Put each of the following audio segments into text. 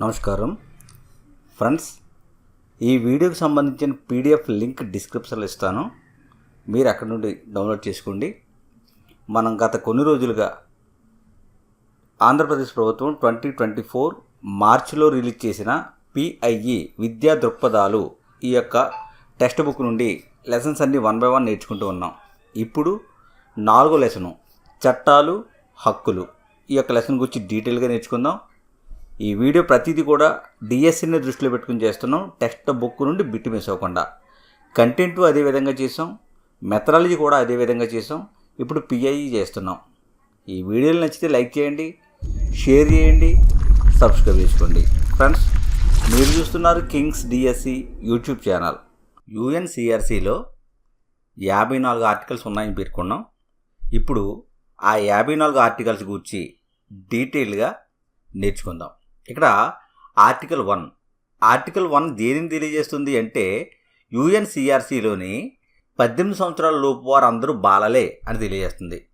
నమస్కారం. ఫ్రెండ్స్ ఈ వీడియోకి సంబంధించిన పీడిఎఫ్ లింక్ డిస్క్రిప్షన్లో ఇస్తాను. మీరు అక్కడ నుండి డౌన్లోడ్ చేసుకోండి. మనం గత కొన్ని రోజులుగా ఆంధ్రప్రదేశ్ ప్రభుత్వం ట్వంటీ ట్వంటీ ఫోర్ మార్చిలో రిలీజ్ చేసిన పిఐఈ విద్యా దృక్పథాలు ఈ యొక్క టెక్స్ట్ బుక్ నుండి లెసన్స్ అన్ని వన్ బై వన్ నేర్చుకుంటూ ఉన్నాం. ఇప్పుడు నాలుగో లెసను చట్టాలు హక్కులు ఈ యొక్క లెసన్ గురించి డీటెయిల్గా నేర్చుకుందాం. ఈ వీడియో ప్రతిదీ కూడా డిఎస్సిని దృష్టిలో పెట్టుకుని చేస్తున్నాం. టెక్స్ట్ బుక్ నుండి బిట్ మిస్ అవ్వకుండా. కంటెంట్ అదే విధంగా చేసాం. మెథడాలజీ కూడా అదే విధంగా చేసాం. ఇప్పుడు పిఐఈ చేస్తున్నాం. ఈ వీడియోలు నచ్చితే లైక్ చేయండి షేర్ చేయండి సబ్స్క్రైబ్ చేసుకోండి. ఫ్రెండ్స్ మీరు చూస్తున్నారు కింగ్స్ డిఎస్సి యూట్యూబ్ ఛానల్ యుఎన్సిఆర్సిలో యాభై నాలుగు ఆర్టికల్స్ ఉన్నాయని పేర్కొన్నాం. ఇప్పుడు ఆ యాభై నాలుగు ఆర్టికల్స్ గురించి డీటెయిల్గా నేర్చుకుందాం. ఇక్కడ ఆర్టికల్ వన్. ఆర్టికల్ వన్ దేనిని తెలియజేస్తుంది అంటే యుఎన్సిఆర్సిలోని పద్దెనిమిది సంవత్సరాల లోపు వారు అందరూ బాలలే అని తెలియజేస్తుంది.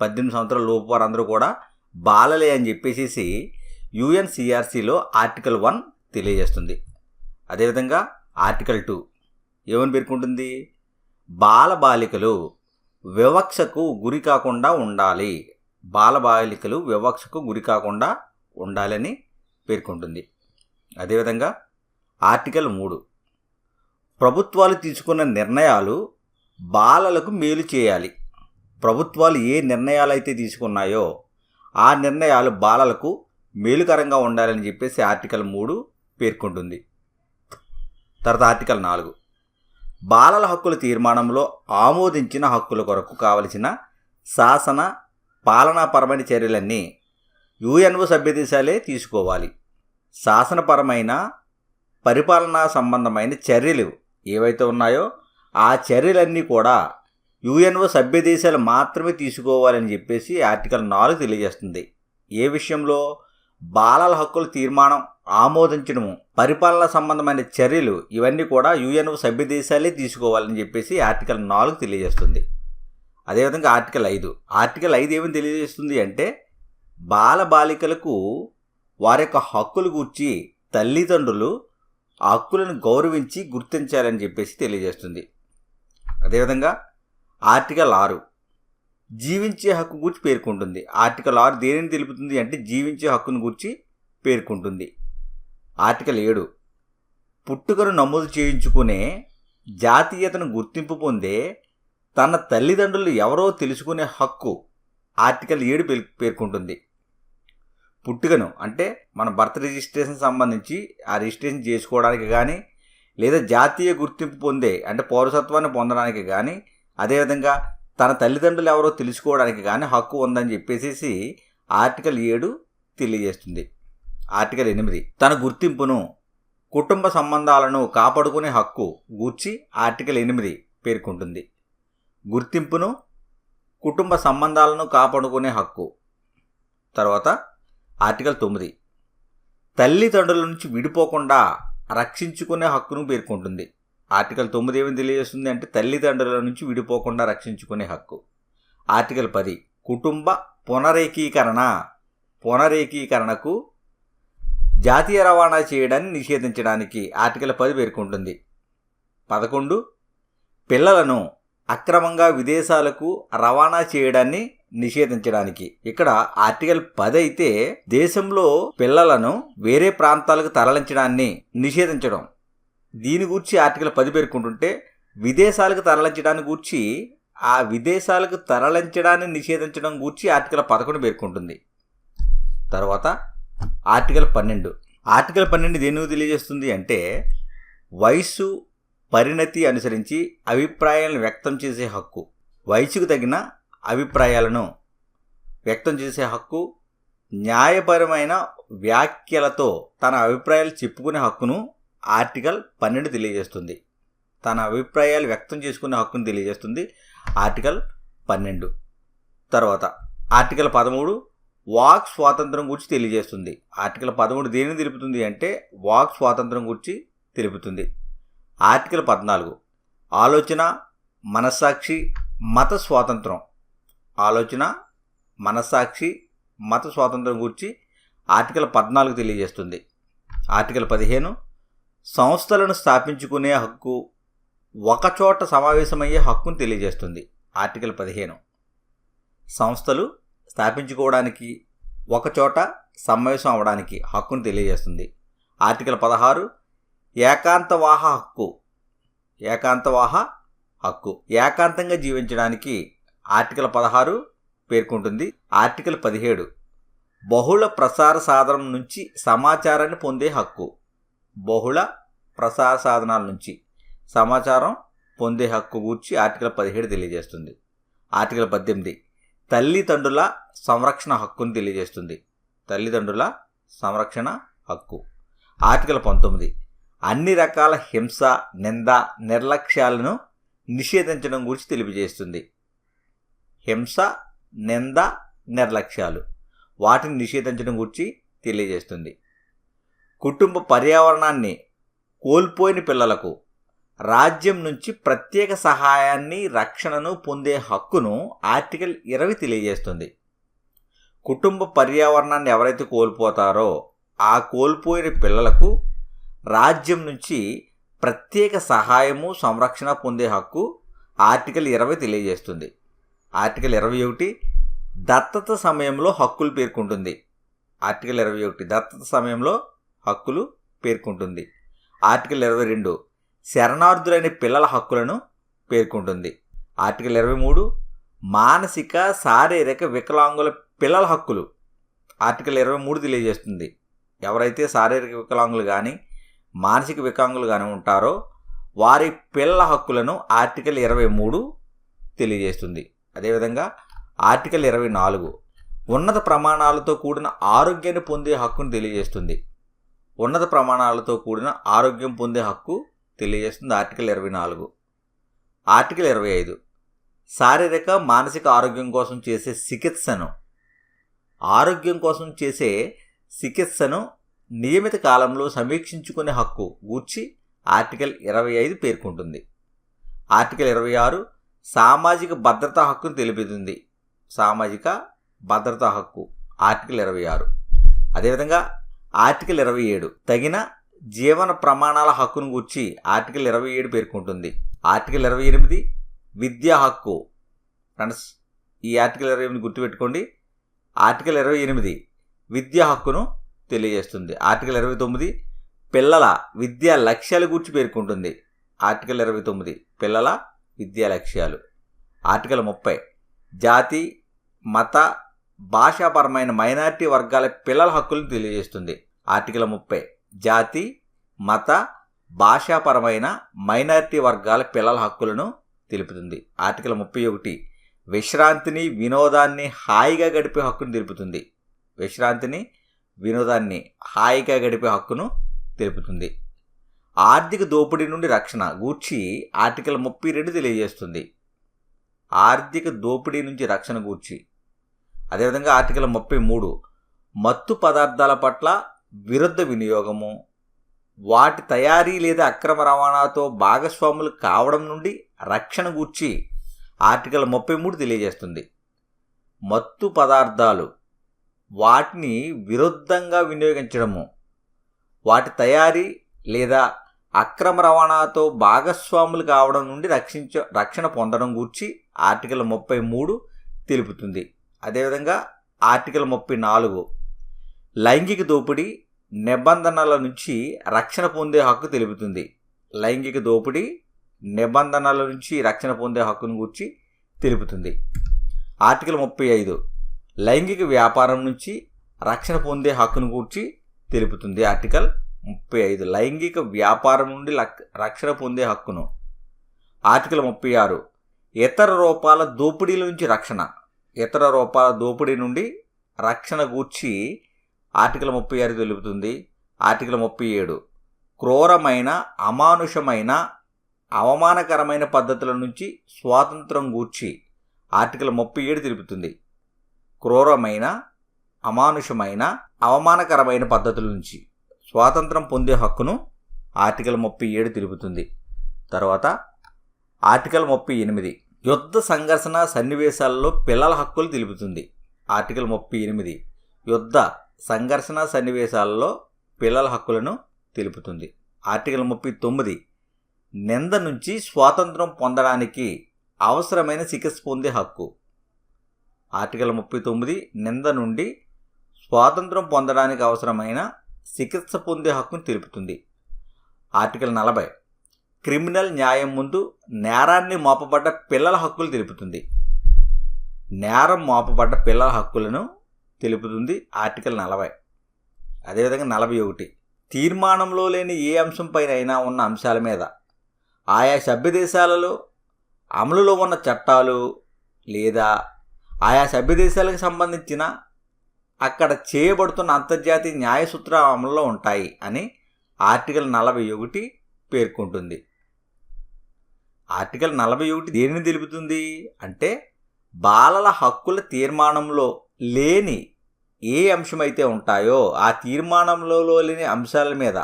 పద్దెనిమిది సంవత్సరాల లోపు వారు అందరూ కూడా బాలలే అని చెప్పేసి యుఎన్సిఆర్సిలో ఆర్టికల్ వన్ తెలియజేస్తుంది. అదేవిధంగా ఆర్టికల్ టూ ఏమని పేర్కొంటుంది? బాలబాలికలు వివక్షకు గురి కాకుండా ఉండాలి. బాలబాలికలు వివక్షకు గురి కాకుండా ఉండాలని పేర్కొంటుంది. అదేవిధంగా ఆర్టికల్ మూడు. ప్రభుత్వాలు తీసుకున్న నిర్ణయాలు బాలలకు మేలు చేయాలి. ప్రభుత్వాలు ఏ నిర్ణయాలు అయితే తీసుకున్నాయో ఆ నిర్ణయాలు బాలలకు మేలుకరంగా ఉండాలని చెప్పేసి ఆర్టికల్ మూడు పేర్కొంటుంది. తర్వాత ఆర్టికల్ నాలుగు. బాలల హక్కుల తీర్మానంలో ఆమోదించిన హక్కుల కొరకు కావలసిన శాసన పాలనాపరమైన చర్యలన్నీ యుఎన్ఓ సభ్యదేశాలే తీసుకోవాలి. శాసనపరమైన పరిపాలనా సంబంధమైన చర్యలు ఏవైతే ఉన్నాయో ఆ చర్యలన్నీ కూడా యుఎన్ఓ సభ్యదేశాలు మాత్రమే తీసుకోవాలని చెప్పేసి ఆర్టికల్ నాలుగు తెలియజేస్తుంది. ఏ విషయంలో? బాలల హక్కుల తీర్మానం ఆమోదించడము పరిపాలన సంబంధమైన చర్యలు ఇవన్నీ కూడా యుఎన్ఓ సభ్యదేశాలే తీసుకోవాలని చెప్పేసి ఆర్టికల్ నాలుగు తెలియజేస్తుంది. అదేవిధంగా ఆర్టికల్ ఐదు. ఆర్టికల్ ఐదు ఏమని తెలియజేస్తుంది అంటే బాల బాలికలకు వారి యొక్క హక్కులు గూర్చి తల్లిదండ్రులు ఆ హక్కులను గౌరవించి గుర్తించాలని చెప్పేసి తెలియజేస్తుంది. అదేవిధంగా ఆర్టికల్ ఆరు జీవించే హక్కు గురించి పేర్కొంటుంది. ఆర్టికల్ ఆరు దేనిని తెలుపుతుంది అంటే జీవించే హక్కును గురించి పేర్కొంటుంది. ఆర్టికల్ ఏడు పుట్టుకను నమోదు చేయించుకునే జాతీయతను గుర్తింపు పొందే తన తల్లిదండ్రులు ఎవరో తెలుసుకునే హక్కు ఆర్టికల్ ఏడు పేర్- పేర్కొంటుంది. పుట్టుకను అంటే మన బర్త్ రిజిస్ట్రేషన్ సంబంధించి ఆ రిజిస్ట్రేషన్ చేసుకోవడానికి కానీ లేదా జాతీయ గుర్తింపు పొందే అంటే పౌరసత్వాన్ని పొందడానికి కానీ అదేవిధంగా తన తల్లిదండ్రులు ఎవరో తెలుసుకోవడానికి కానీ హక్కు ఉందని చెప్పేసి ఆర్టికల్ ఏడు తెలియజేస్తుంది. ఆర్టికల్ ఎనిమిది. తన గుర్తింపును కుటుంబ సంబంధాలను కాపాడుకునే హక్కు గూర్చి ఆర్టికల్ ఎనిమిది పేర్కొంటుంది. గుర్తింపును కుటుంబ సంబంధాలను కాపాడుకునే హక్కు. తర్వాత ఆర్టికల్ తొమ్మిది. తల్లిదండ్రుల నుంచి విడిపోకుండా రక్షించుకునే హక్కును పేర్కొంటుంది. ఆర్టికల్ తొమ్మిది ఏమి తెలియజేస్తుంది అంటే తల్లిదండ్రుల నుంచి విడిపోకుండా రక్షించుకునే హక్కు. ఆర్టికల్ పది. కుటుంబ పునరేకీకరణ. పునరేకీకరణకు జాతీయ రవాణా చేయడాన్ని నిషేధించడానికి ఆర్టికల్ పది పేర్కొంటుంది. పదకొండు. పిల్లలను అక్రమంగా విదేశాలకు రవాణా చేయడాన్ని నిషేధించడానికి. ఇక్కడ ఆర్టికల్ పది అయితే దేశంలో పిల్లలను వేరే ప్రాంతాలకు తరలించడాన్ని నిషేధించడం. దీని గురించి ఆర్టికల్ పది పేర్కొంటుంటే విదేశాలకు తరలించడాన్ని గూర్చి ఆ విదేశాలకు తరలించడాన్ని నిషేధించడం గూర్చి ఆర్టికల్ పదకొండు పేర్కొంటుంది. తర్వాత ఆర్టికల్ పన్నెండు. ఆర్టికల్ పన్నెండు దేని తెలియజేస్తుంది అంటే వయస్సు పరిణతి అనుసరించి అభిప్రాయాలను వ్యక్తం చేసే హక్కు. వయసుకు తగిన అభిప్రాయాలను వ్యక్తం చేసే హక్కు. న్యాయపరమైన వ్యాఖ్యలతో తన అభిప్రాయాలు చెప్పుకునే హక్కును ఆర్టికల్ పన్నెండు తెలియజేస్తుంది. తన అభిప్రాయాలు వ్యక్తం చేసుకునే హక్కును తెలియజేస్తుంది ఆర్టికల్ పన్నెండు. తర్వాత ఆర్టికల్ పదమూడు వాక్ స్వాతంత్రం గురించి తెలియజేస్తుంది. ఆర్టికల్ పదమూడు దేనిని తెలుపుతుంది అంటే వాక్ స్వాతంత్రం గురించి తెలుపుతుంది. ఆర్టికల్ పద్నాలుగు. ఆలోచన మనస్సాక్షి మత స్వాతంత్రం. ఆలోచన మనస్సాక్షి మత స్వాతంత్రం గురించి ఆర్టికల్ పద్నాలుగు తెలియజేస్తుంది. ఆర్టికల్ పదిహేను. సంస్థలను స్థాపించుకునే హక్కు ఒకచోట సమావేశమయ్యే హక్కును తెలియజేస్తుంది. ఆర్టికల్ పదిహేను. సంస్థలు స్థాపించుకోవడానికి ఒకచోట సమావేశం అవ్వడానికి హక్కును తెలియజేస్తుంది. ఆర్టికల్ పదహారు. ఏకాంతవాహ హక్కు. ఏకాంతవాహ హక్కు. ఏకాంతంగా జీవించడానికి ఆర్టికల్ పదహారు పేర్కొంటుంది. ఆర్టికల్ పదిహేడు. బహుళ ప్రసార సాధనం నుంచి సమాచారాన్ని పొందే హక్కు. బహుళ ప్రసార సాధనాల నుంచి సమాచారం పొందే హక్కు గూర్చి ఆర్టికల్ పదిహేడు తెలియజేస్తుంది. ఆర్టికల్ పద్దెనిమిది. తల్లిదండ్రుల సంరక్షణ హక్కును తెలియజేస్తుంది. తల్లిదండ్రుల సంరక్షణ హక్కు. ఆర్టికల్ పంతొమ్మిది. అన్ని రకాల హింస నింద నిర్లక్ష్యాలను నిషేధించడం గురించి తెలియజేస్తుంది. హింస నింద నిర్లక్ష్యాలు వాటిని నిషేధించడం గురించి తెలియజేస్తుంది. కుటుంబ పర్యావరణాన్ని కోల్పోయిన పిల్లలకు రాజ్యం నుంచి ప్రత్యేక సహాయాన్ని రక్షణను పొందే హక్కును ఆర్టికల్ ఇరవై తెలియజేస్తుంది. కుటుంబ పర్యావరణాన్ని ఎవరైతే కోల్పోతారో ఆ కోల్పోయిన పిల్లలకు రాజ్యం నుంచి ప్రత్యేక సహాయము సంరక్షణ పొందే హక్కు ఆర్టికల్ ఇరవై తెలియజేస్తుంది. ఆర్టికల్ ఇరవై ఒకటి దత్తత సమయంలో హక్కులు పేర్కొంటుంది. ఆర్టికల్ ఇరవై ఒకటి దత్తత సమయంలో హక్కులు పేర్కొంటుంది. ఆర్టికల్ ఇరవై రెండు శరణార్థులైన పిల్లల హక్కులను పేర్కొంటుంది. ఆర్టికల్ ఇరవై మూడు మానసిక శారీరక వికలాంగుల పిల్లల హక్కులు. ఆర్టికల్ ఇరవై మూడు తెలియజేస్తుంది. ఎవరైతే శారీరక వికలాంగులు కానీ మానసిక వికాంగులుగానే ఉంటారో వారి పిల్లల హక్కులను ఆర్టికల్ ఇరవై మూడు తెలియజేస్తుంది. అదేవిధంగా ఆర్టికల్ ఇరవై నాలుగు ఉన్నత ప్రమాణాలతో కూడిన ఆరోగ్యాన్ని పొందే హక్కును తెలియజేస్తుంది. ఉన్నత ప్రమాణాలతో కూడిన ఆరోగ్యం పొందే హక్కు తెలియజేస్తుంది ఆర్టికల్ ఇరవై నాలుగు. ఆర్టికల్ ఇరవై ఐదు శారీరక మానసిక ఆరోగ్యం కోసం చేసే చికిత్సను ఆరోగ్యం కోసం చేసే చికిత్సను నియమిత కాలంలో సమీక్షించుకునే హక్కు గూర్చి ఆర్టికల్ ఇరవై ఐదు పేర్కొంటుంది. ఆర్టికల్ ఇరవై ఆరు సామాజిక భద్రతా హక్కును తెలుపుతుంది. సామాజిక భద్రతా హక్కు ఆర్టికల్ ఇరవై ఆరు. అదేవిధంగా ఆర్టికల్ ఇరవై ఏడు తగిన జీవన ప్రమాణాల హక్కును గూర్చి ఆర్టికల్ ఇరవై ఏడు పేర్కొంటుంది. ఆర్టికల్ ఇరవై ఎనిమిది విద్యా హక్కు. ఫ్రెండ్స్ ఈ ఆర్టికల్ ఇరవై ఎనిమిది గుర్తుపెట్టుకోండి. ఆర్టికల్ ఇరవై ఎనిమిది విద్యా హక్కును తెలియజేస్తుంది. ఆర్టికల్ ఇరవై తొమ్మిది పిల్లల విద్యా లక్ష్యాల గురించి పేర్కొంటుంది. ఆర్టికల్ ఇరవై తొమ్మిది పిల్లల విద్యా లక్ష్యాలు. ఆర్టికల్ ముప్పై జాతి మత భాషాపరమైన మైనారిటీ వర్గాల పిల్లల హక్కులను తెలియజేస్తుంది. ఆర్టికల్ ముప్పై జాతి మత భాషాపరమైన మైనారిటీ వర్గాల పిల్లల హక్కులను తెలుపుతుంది. ఆర్టికల్ ముప్పై ఒకటి విశ్రాంతిని వినోదాన్ని హాయిగా గడిపే హక్కును తెలుపుతుంది. విశ్రాంతిని వినోదాన్ని హాయిగా గడిపే హక్కును తెలుపుతుంది. ఆర్థిక దోపిడీ నుండి రక్షణ గూర్చి ఆర్టికల్ ముప్పై రెండు తెలియజేస్తుంది. ఆర్థిక దోపిడీ నుంచి రక్షణ గూర్చి. అదేవిధంగా ఆర్టికల్ ముప్పై మూడు మత్తు పదార్థాల పట్ల విరుద్ధ వినియోగము. వాటి తయారీ లేదా అక్రమ రవాణాతో భాగస్వాములు కావడం నుండి రక్షణ గూర్చి ఆర్టికల్ ముప్పై మూడు తెలియజేస్తుంది. మత్తు పదార్థాలు వాటిని విరుద్ధంగా వినియోగించడము. వాటి తయారీ లేదా అక్రమ రవాణాతో భాగస్వాములు కావడం నుండి రక్షించ రక్షణ పొందడం గూర్చి ఆర్టికల్ ముప్పై మూడు తెలుపుతుంది. అదేవిధంగా ఆర్టికల్ ముప్పై నాలుగు. లైంగిక దోపిడీ నిబంధనల నుంచి రక్షణ పొందే హక్కు తెలుపుతుంది. లైంగిక దోపిడీ నిబంధనల నుంచి రక్షణ పొందే హక్కును గురించి తెలుపుతుంది. ఆర్టికల్ ముప్పై ఐదు. లైంగిక వ్యాపారం నుంచి రక్షణ పొందే హక్కును గూర్చి తెలుపుతుంది ఆర్టికల్ ముప్పై ఐదు. లైంగిక వ్యాపారం నుండి రక్షణ పొందే హక్కును. ఆర్టికల్ ముప్పై ఆరు. ఇతర రూపాల దోపిడీల నుంచి రక్షణ. ఇతర రూపాల దోపిడీ నుండి రక్షణ గూర్చి ఆర్టికల్ ముప్పై ఆరు తెలుపుతుంది. ఆర్టికల్ ముప్పై ఏడు. క్రూరమైన అమానుషమైన అవమానకరమైన పద్ధతుల నుంచి స్వాతంత్రం గూర్చి ఆర్టికల్ ముప్పై ఏడు తెలుపుతుంది. క్రూరమైన అమానుషమైన అవమానకరమైన పద్ధతుల నుంచి స్వాతంత్రం పొందే హక్కును ఆర్టికల్ ముప్పై ఏడు తెలుపుతుంది తర్వాత ఆర్టికల్ ముప్పై ఎనిమిది యుద్ధ సంఘర్షణ సన్నివేశాల్లో పిల్లల హక్కులు తెలుపుతుంది. ఆర్టికల్ ముప్పై ఎనిమిది యుద్ధ సంఘర్షణ సన్నివేశాలలో పిల్లల హక్కులను తెలుపుతుంది. ఆర్టికల్ ముప్పై తొమ్మిది నింద నుంచి స్వాతంత్రం పొందడానికి అవసరమైన చికిత్స పొందే హక్కు. ఆర్టికల్ ముప్పై తొమ్మిది నింద నుండి స్వాతంత్రం పొందడానికి అవసరమైన చికిత్స పొందే హక్కును తెలుపుతుంది. ఆర్టికల్ నలభై క్రిమినల్ న్యాయం ముందు నేరాన్ని మోపబడ్డ పిల్లల హక్కులు తెలుపుతుంది. నేరం మోపబడ్డ పిల్లల హక్కులను తెలుపుతుంది ఆర్టికల్ నలభై. అదేవిధంగా నలభై ఒకటి తీర్మానంలో లేని ఏ అంశంపైన అయినా ఉన్న అంశాల మీద ఆయా సభ్య దేశాలలో అమలులో ఉన్న చట్టాలు లేదా ఆయా సభ్య దేశాలకు సంబంధించిన అక్కడ చేయబడుతున్న అంతర్జాతీయ న్యాయ సూత్రాలు అమలులో ఉంటాయి అని ఆర్టికల్ నలభై ఒకటి పేర్కొంటుంది. ఆర్టికల్ నలభై ఒకటి దేనిని తెలుపుతుంది? అంటే బాలల హక్కుల తీర్మానంలో లేని ఏ అంశమైతే ఉంటాయో ఆ తీర్మానంలో లేని అంశాల మీద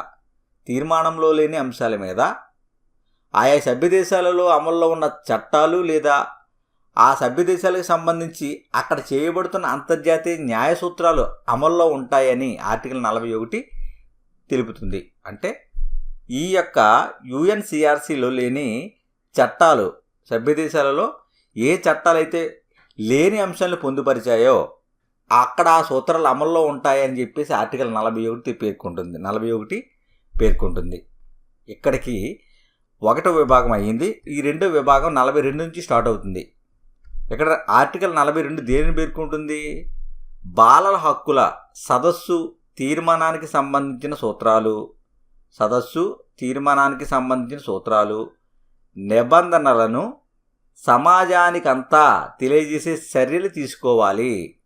తీర్మానంలో లేని అంశాల మీద ఆయా సభ్య దేశాలలో అమల్లో ఉన్న చట్టాలు లేదా ఆ సభ్య దేశాలకు సంబంధించి అక్కడ చేయబడుతున్న అంతర్జాతీయ న్యాయ సూత్రాలు అమల్లో ఉంటాయని ఆర్టికల్ నలభై ఒకటి తెలుపుతుంది. అంటే ఈ యొక్క యుఎన్సిఆర్సిలో లేని చట్టాలు సభ్య దేశాలలో ఏ చట్టాలైతే లేని అంశాలను పొందుపరిచాయో అక్కడ ఆ సూత్రాలు అమల్లో ఉంటాయని చెప్పేసి ఆర్టికల్ నలభై ఒకటి పేర్కొంటుంది. నలభై ఒకటి పేర్కొంటుంది. ఇక్కడికి ఒకటో విభాగం అయ్యింది. ఈ రెండో విభాగం నలభై రెండు నుంచి స్టార్ట్ అవుతుంది. ఇక్కడ ఆర్టికల్ నలభై రెండు దేనిని పేర్కొంటుంది? బాలల హక్కుల సదస్సు తీర్మానానికి సంబంధించిన సూత్రాలు. సదస్సు తీర్మానానికి సంబంధించిన సూత్రాలు. నిబంధనలను సమాజానికంతా తెలియజేసే చర్యలు తీసుకోవాలి.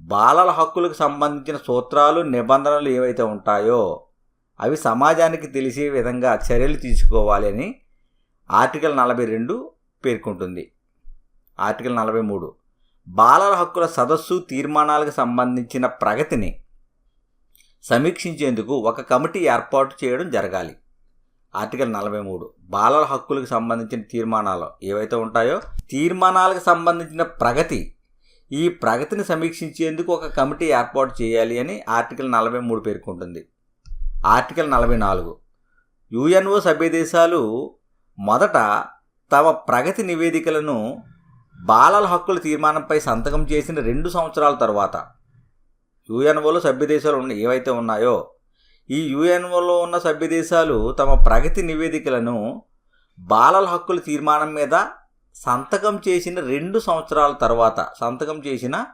బాలల హక్కులకు సంబంధించిన సూత్రాలు నిబంధనలు ఏవైతే ఉంటాయో అవి సమాజానికి తెలిసే విధంగా చర్యలు తీసుకోవాలి అని ఆర్టికల్ నలభై రెండు పేర్కొంటుంది. ఆర్టికల్ నలభై మూడు. బాలల హక్కుల సదస్సు తీర్మానాలకు సంబంధించిన ప్రగతిని సమీక్షించేందుకు ఒక కమిటీ ఏర్పాటు చేయడం జరగాలి. ఆర్టికల్ నలభై మూడు. బాలల హక్కులకు సంబంధించిన తీర్మానాలు ఏవైతే ఉంటాయో తీర్మానాలకు సంబంధించిన ప్రగతి ఈ ప్రగతిని సమీక్షించేందుకు ఒక కమిటీ ఏర్పాటు చేయాలి అని ఆర్టికల్ నలభై మూడు పేర్కొంటుంది. ఆర్టికల్ నలభై నాలుగు. యుఎన్ఓ సభ్యదేశాలు మొదట తమ ప్రగతి నివేదికలను బాలల హక్కుల తీర్మానంపై సంతకం చేసిన రెండు సంవత్సరాల తర్వాత యుఎన్ఓలో సభ్యదేశాలు ఉన్న ఏవైతే ఉన్నాయో ఈ యుఎన్ఓలో ఉన్న సభ్యదేశాలు తమ ప్రగతి నివేదికలను బాలల హక్కుల తీర్మానం మీద సంతకం చేసిన రెండు సంవత్సరాల తర్వాత సంతకం చేసిన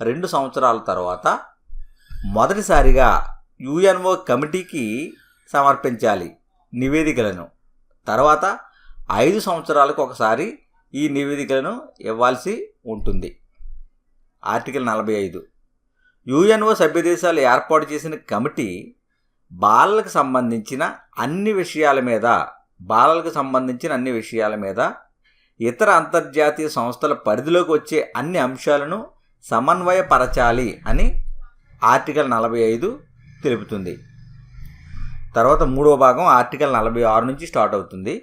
రెండు సంవత్సరాల తర్వాత మొదటిసారిగా యుఎన్ఓ కమిటీకి సమర్పించాలి నివేదికలను. తర్వాత ఐదు సంవత్సరాలకు ఒకసారి ఈ నివేదికలను ఇవ్వాల్సి ఉంటుంది. ఆర్టికల్ నలభై ఐదు. యుఎన్ఓ సభ్యదేశాలు ఏర్పాటు చేసిన కమిటీ బాలలకు సంబంధించిన అన్ని విషయాల మీద బాలలకు సంబంధించిన అన్ని విషయాల మీద ఇతర అంతర్జాతీయ సంస్థల పరిధిలోకి వచ్చే అన్ని అంశాలను సమన్వయపరచాలి అని ఆర్టికల్ నలభై ఐదు తెలుపుతుంది. తర్వాత మూడవ భాగం ఆర్టికల్ నలభై ఆరు నుంచి స్టార్ట్ అవుతుంది.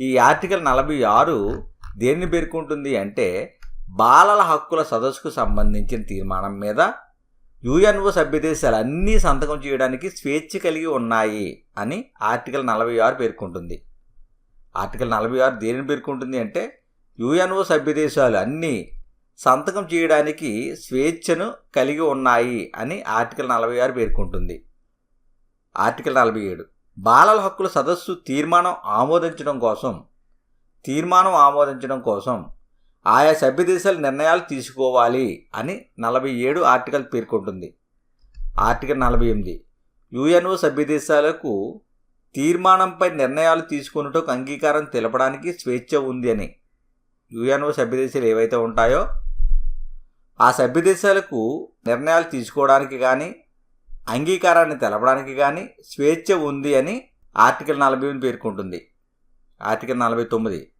ఈ ఆర్టికల్ నలభై ఆరు దేన్ని పేర్కొంటుంది అంటే బాలల హక్కుల సదస్సుకు సంబంధించిన తీర్మానం మీద యుఎన్ఓ సభ్యదేశాలు అన్నీ సంతకం చేయడానికి స్వేచ్ఛ కలిగి ఉన్నాయి అని ఆర్టికల్ నలభై ఆరు పేర్కొంటుంది. ఆర్టికల్ నలభై ఆరు దేనిని పేర్కొంటుంది అంటే యుఎన్ఓ సభ్యదేశాలు అన్నీ సంతకం చేయడానికి స్వేచ్ఛను కలిగి ఉన్నాయి అని ఆర్టికల్ నలభై ఆరు పేర్కొంటుంది. ఆర్టికల్ నలభై ఏడు బాలల హక్కుల సదస్సు తీర్మానం ఆమోదించడం కోసం తీర్మానం ఆమోదించడం కోసం ఆయా సభ్యదేశాలు నిర్ణయాలు తీసుకోవాలి అని నలభై ఏడు ఆర్టికల్ పేర్కొంటుంది. ఆర్టికల్ నలభై ఎనిమిది. యుఎన్ఓ సభ్యదేశాలకు తీర్మానంపై నిర్ణయాలు తీసుకున్నట్టుకు అంగీకారం తెలపడానికి స్వేచ్ఛ ఉంది అని యుఎన్ఓ సభ్యదేశాలు ఏవైతే ఉంటాయో ఆ సభ్యదేశాలకు నిర్ణయాలు తీసుకోవడానికి కానీ అంగీకారాన్ని తెలపడానికి కానీ స్వేచ్ఛ ఉంది అని ఆర్టికల్ నలభై పేర్కొంటుంది. ఆర్టికల్ నలభై తొమ్మిది.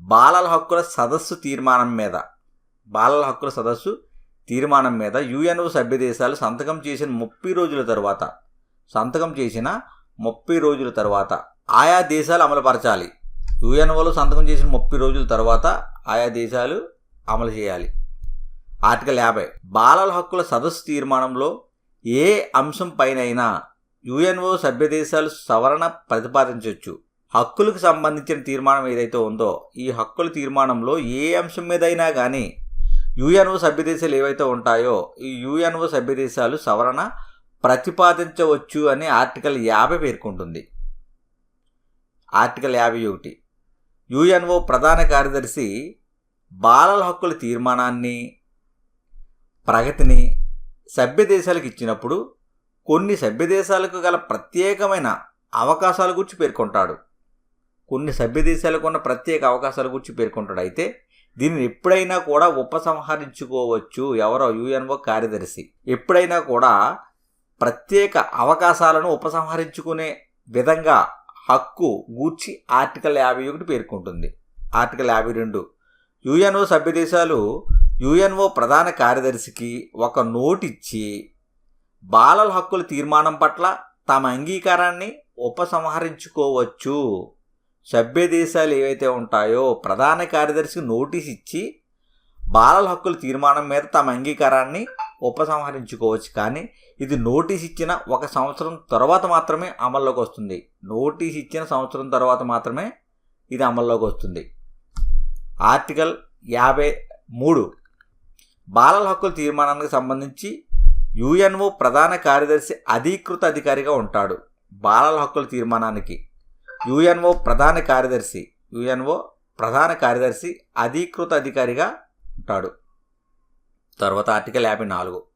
బాలల హక్కుల సదస్సు తీర్మానం మీద. బాలల హక్కుల సదస్సు తీర్మానం మీద యుఎన్ఓ సభ్యదేశాలు సంతకం చేసిన ముప్పై రోజుల తర్వాత సంతకం చేసిన ముప్పై రోజుల తర్వాత ఆయా దేశాలు అమలుపరచాలి యుఎన్ఓలో సంతకం చేసిన ముప్పై రోజుల తర్వాత ఆయా దేశాలు అమలు చేయాలి. ఆర్టికల్ యాభై. బాలల హక్కుల సదస్సు తీర్మానంలో ఏ అంశం పైనైనా యుఎన్ఓ సభ్యదేశాలు సవరణ ప్రతిపాదించవచ్చు హక్కులకు సంబంధించిన తీర్మానం ఏదైతే ఉందో ఈ హక్కుల తీర్మానంలో ఏ అంశం మీదైనా కానీ యుఎన్ఓ సభ్యదేశాలు ఏవైతే ఉంటాయో ఈ యుఎన్ఓ సభ్యదేశాలు సవరణ ప్రతిపాదించవచ్చు అని ఆర్టికల్ యాభై పేర్కొంటుంది. ఆర్టికల్ యాభై ఒకటి. యుఎన్ఓ ప్రధాన కార్యదర్శి బాలల హక్కుల తీర్మానాన్ని ప్రగతిని సభ్యదేశాలకు ఇచ్చినప్పుడు కొన్ని సభ్యదేశాలకు గల ప్రత్యేకమైన అవకాశాల గురించి పేర్కొంటాడు. కొన్ని సభ్య దేశాలకు ఉన్న ప్రత్యేక అవకాశాల గురించి పేర్కొంటాడు. అయితే దీనిని ఎప్పుడైనా కూడా ఉపసంహరించుకోవచ్చు ఎవరో యుఎన్ఓ కార్యదర్శి. ఎప్పుడైనా కూడా ప్రత్యేక అవకాశాలను ఉపసంహరించుకునే విధంగా హక్కు గూర్చి ఆర్టికల్ యాభై ఒకటి పేర్కొంటుంది. ఆర్టికల్ యాభై రెండు. యుఎన్ఓ సభ్యదేశాలు యుఎన్ఓ ప్రధాన కార్యదర్శికి ఒక నోటిచ్చి బాలల హక్కుల తీర్మానం పట్ల తమ అంగీకారాన్ని ఉపసంహరించుకోవచ్చు. సభ్య దేశాలు ఏవైతే ఉంటాయో ప్రధాన కార్యదర్శికి నోటీస్ ఇచ్చి బాలల హక్కుల తీర్మానం మీద తమ అంగీకారాన్ని ఉపసంహరించుకోవచ్చు. కానీ ఇది నోటీస్ ఇచ్చిన ఒక సంవత్సరం తర్వాత మాత్రమే అమల్లోకి వస్తుంది. నోటీస్ ఇచ్చిన సంవత్సరం తర్వాత మాత్రమే ఇది అమల్లోకి వస్తుంది. ఆర్టికల్ యాభై మూడు. బాలల హక్కుల తీర్మానానికి సంబంధించి యుఎన్ఓ ప్రధాన కార్యదర్శి అధీకృత అధికారిగా ఉంటాడు. బాలల హక్కుల తీర్మానానికి. యుఎన్ఓ ప్రధాన కార్యదర్శి యుఎన్ఓ ప్రధాన కార్యదర్శి అధీకృత అధికారిగా ఉంటాడు. తర్వాత ఆర్టికల్ యాభై నాలుగు.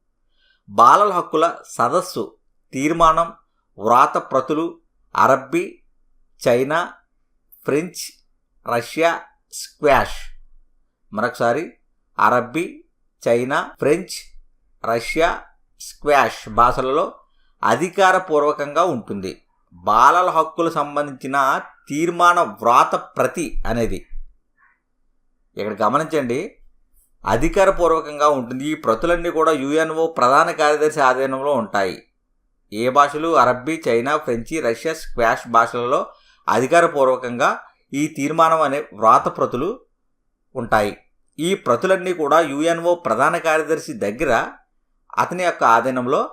బాలల హక్కుల సదస్సు తీర్మానం వ్రాత ప్రతులు అరబ్బీ చైనా ఫ్రెంచ్ రష్యా స్క్వాష్. మరొకసారి అరబ్బీ చైనా ఫ్రెంచ్ రష్యా స్క్వాష్ భాషలలో అధికారపూర్వకంగా ఉంటుంది. బాలల హక్కులు సంబంధించిన తీర్మాన వ్రాత ప్రతి అనేది. ఇక్కడ గమనించండి అధికారపూర్వకంగా ఉంటుంది. ఈ ప్రతులన్నీ కూడా యుఎన్ఓ ప్రధాన కార్యదర్శి ఆధీనంలో ఉంటాయి. ఏ భాషలు? అరబ్బీ చైనా ఫ్రెంచి రష్యా స్క్వాష్ భాషలలో అధికారపూర్వకంగా ఈ తీర్మానం అనే వ్రాత ప్రతులు ఉంటాయి. ఈ ప్రతులన్నీ కూడా యుఎన్ఓ ప్రధాన కార్యదర్శి దగ్గర అతని యొక్క ఆధీనంలో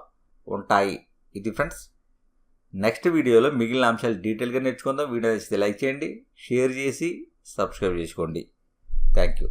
ఉంటాయి. ఇది ఫ్రెండ్స్ నెక్స్ట్ వీడియోలో మిగిలిన అంశాలు డీటెయిల్గా నేర్చుకుందాం. వీడియో నచ్చితే లైక్ చేయండి షేర్ చేసి సబ్స్క్రైబ్ చేసుకోండి. Thank you.